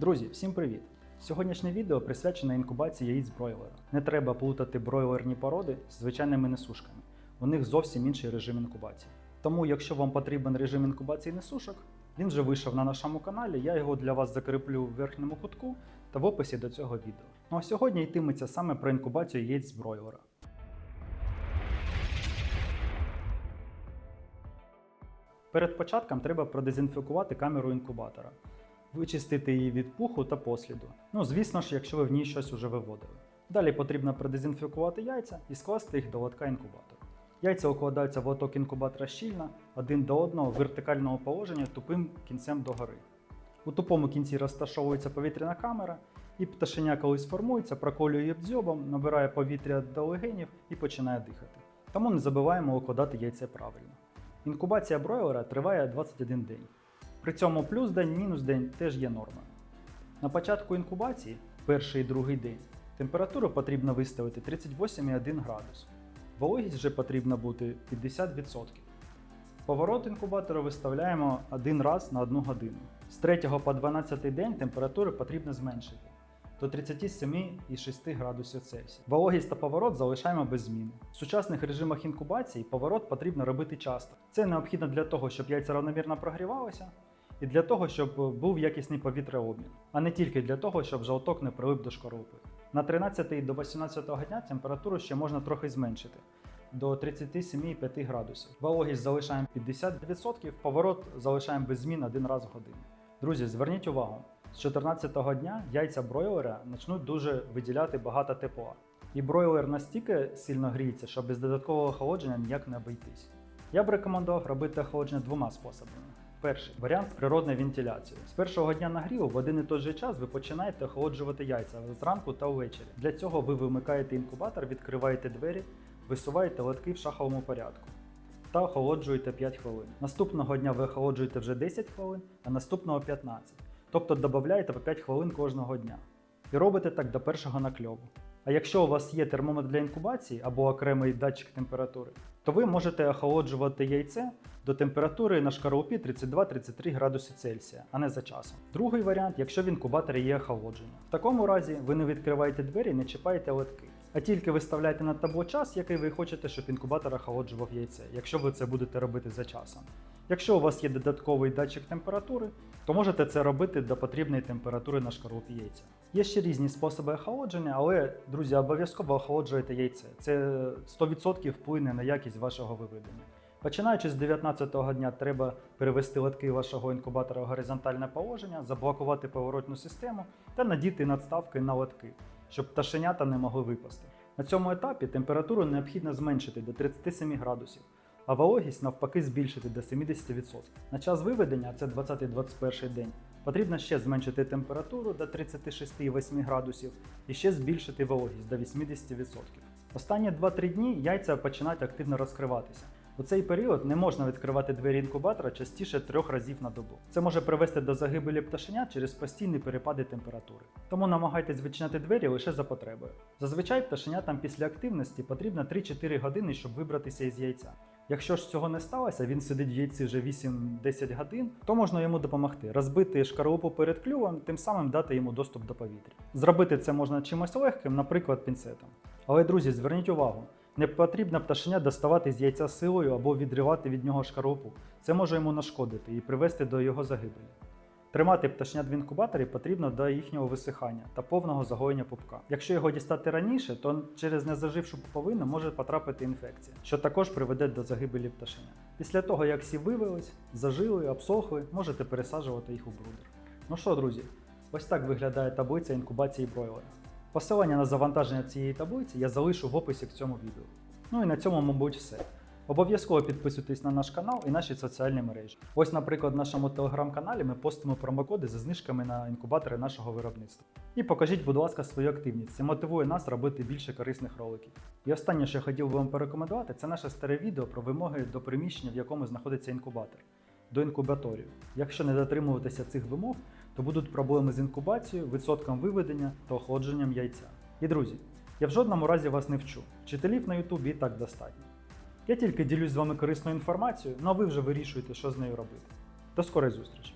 Друзі, всім привіт! Сьогоднішнє відео присвячене інкубації яїць бройлера. Не треба плутати бройлерні породи з звичайними несушками. У них зовсім інший режим інкубації. Тому, якщо вам потрібен режим інкубації несушок, він вже вийшов на нашому каналі. Я його для вас закріплю в верхньому кутку та в описі до цього відео. Ну а сьогодні йтиметься саме про інкубацію яєць бройлера. Перед початком треба продезінфікувати камеру інкубатора, вичистити її від пуху та посліду. Ну, звісно ж, якщо ви в ній щось уже виводили. Далі потрібно продезінфікувати яйця і скласти їх до лотка інкубатора. Яйця укладаються в лоток інкубатора щільно, один до одного в вертикальному положенні тупим кінцем догори. У тупому кінці розташовується повітряна камера, і пташеня, коли сформується, проколює її дзьобом, набирає повітря до легенів і починає дихати. Тому не забуваємо укладати яйця правильно. Інкубація бройлера триває 21 день. При цьому плюс день, мінус день теж є нормою. На початку інкубації, перший і другий день, температуру потрібно виставити 38,1 градус. Вологість вже потрібна бути 50%. Поворот інкубатора виставляємо один раз на 1 годину. З 3 по 12 день температуру потрібно зменшити до 37,6 градусів Цельсія. Вологість та поворот залишаємо без зміни. В сучасних режимах інкубації поворот потрібно робити часто. Це необхідно для того, щоб яйця равномірно прогрівалися, і для того, щоб був якісний повітреобмін, а не тільки для того, щоб жовток не прилип до шкарупи. На 13 до 18 дня температуру ще можна трохи зменшити до 37,5 градусів. Вологість залишаємо 50%, поворот залишаємо без змін один раз в годину. Друзі, зверніть увагу, з 14-го дня яйця бройлера почнуть дуже виділяти багато тепла. І бройлер настільки сильно гріється, що без додаткового охолодження ніяк не обійтись. Я б рекомендував робити охолодження двома способами. Перший варіант з природною вентиляцією. З першого дня нагріву в один і той же час ви починаєте охолоджувати яйця зранку та ввечері. Для цього ви вимикаєте інкубатор, відкриваєте двері, висуваєте лотки в шаховому порядку та охолоджуєте 5 хвилин. Наступного дня ви охолоджуєте вже 10 хвилин, а наступного 15. Тобто додаєте по 5 хвилин кожного дня. І робите так до першого накльову. А якщо у вас є термометр для інкубації або окремий датчик температури, то ви можете охолоджувати яйце до температури на шкаралупі 32-33 градуси Цельсія, а не за часом. Другий варіант, якщо в інкубаторі є охолодження. В такому разі ви не відкриваєте двері не чіпаєте лотки. А тільки виставляєте на табло час, який ви хочете, щоб інкубатор охолоджував яйце, якщо ви це будете робити за часом. Якщо у вас є додатковий датчик температури, то можете це робити до потрібної температури на шкарлупі яйця. Є ще різні способи охолодження, але, друзі, обов'язково охолоджуйте яйце. Це 100% вплине на якість вашого виведення. Починаючи з 19-го дня, треба перевести лотки вашого інкубатора в горизонтальне положення, заблокувати поворотну систему та надіти надставки на лотки, щоб пташенята не могли випасти. На цьому етапі температуру необхідно зменшити до 37 градусів, а вологість навпаки збільшити до 70%. На час виведення, це 20-21 день, потрібно ще зменшити температуру до 36,8 градусів і ще збільшити вологість до 80%. Останні 2-3 дні яйця починають активно розкриватися. У цей період не можна відкривати двері інкубатора частіше трьох разів на добу. Це може привести до загибелі пташенят через постійні перепади температури. Тому намагайтесь відчиняти двері лише за потребою. Зазвичай пташенятам після активності потрібно 3-4 години, щоб вибратися із яйця. Якщо ж цього не сталося, він сидить в яйці вже 8-10 годин, то можна йому допомогти розбити шкарлупу перед клювом, тим самим дати йому доступ до повітря. Зробити це можна чимось легким, наприклад, пінцетом. Але, друзі, зверніть увагу, не потрібно пташеня доставати з яйця силою або відривати від нього шкарлупу. Це може йому нашкодити і привести до його загибелі. Тримати пташнят в інкубаторі потрібно до їхнього висихання та повного загоєння пупка. Якщо його дістати раніше, то через незажившу пуповину може потрапити інфекція, що також приведе до загибелі пташеня. Після того, як всі вивелись, зажили, обсохли, можете пересаджувати їх у брудер. Ну що, друзі, ось так виглядає таблиця інкубації бройлера. Посилання на завантаження цієї таблиці я залишу в описі к цьому відео. Ну і на цьому, мабуть, все. Обов'язково підписуйтесь на наш канал і наші соціальні мережі. Ось, наприклад, в нашому телеграм-каналі ми постимо промокоди за знижками на інкубатори нашого виробництва. І покажіть, будь ласка, свою активність. Це мотивує нас робити більше корисних роликів. І останнє, що я хотів би вам порекомендувати, це наше старе відео про вимоги до приміщення, в якому знаходиться інкубатор, до інкубаторію. Якщо не дотримуватися цих вимог, то будуть проблеми з інкубацією, відсотком виведення та охолодженням яйця. І друзі, я в жодному разі вас не вчу. Вчителів на Ютубі і так достатньо. Я тільки ділюсь з вами корисною інформацією, ну а ви вже вирішуєте, що з нею робити. До скорої зустрічі!